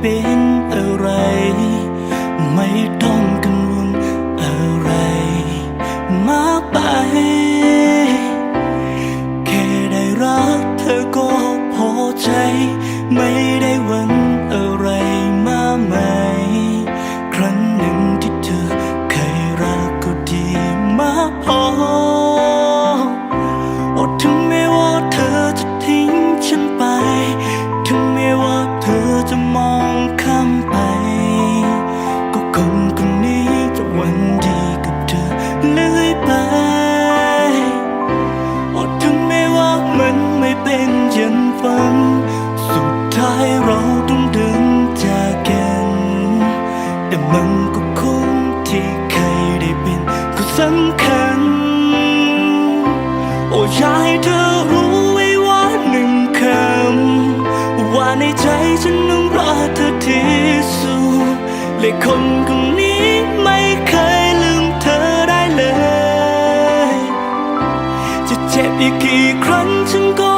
เป็นอะไร ไม่ต้องกังวลอะไร มากไป แค่ได้รักเธอก็พอใจไม่ ฝัน สุดท้ายเราต้องเดินจากกัน แต่มันก็คงที่ใครได้เป็นก็สำคัญ โอ้ยายเธอรู้ไว้ว่าหนึ่งคำ ว่าในใจฉันนั้นรักเธอที่สุดและคนคนนี้ไม่เคยลืมเธอได้เลย จะเจ็บอีกกี่ครั้งฉันก็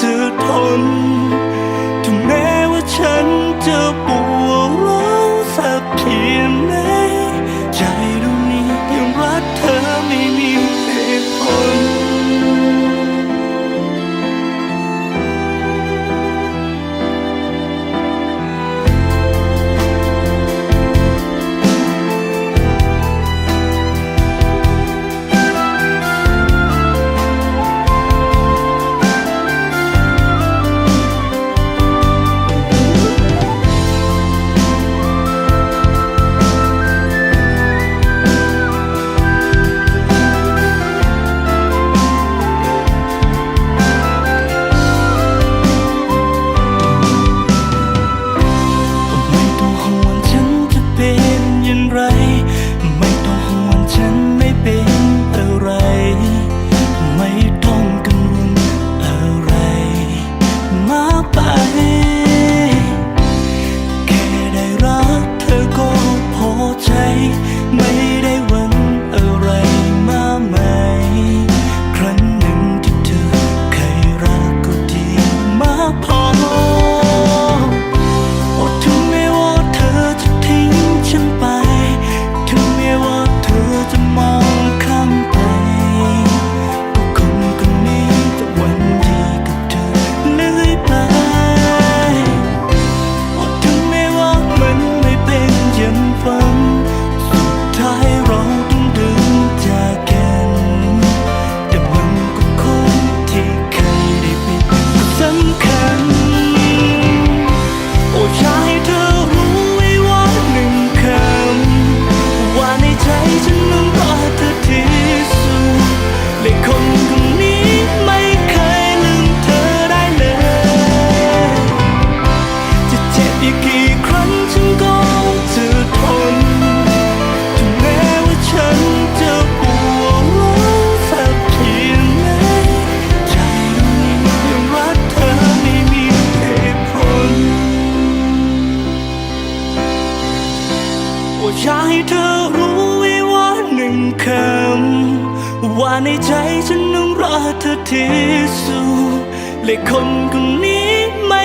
จะ นถึงแม้ว่าฉันจะปวดร้าวสักเพียงไหน 白。าในใจฉันต้องรอเธอที่สุดและคนคนนี้ไม่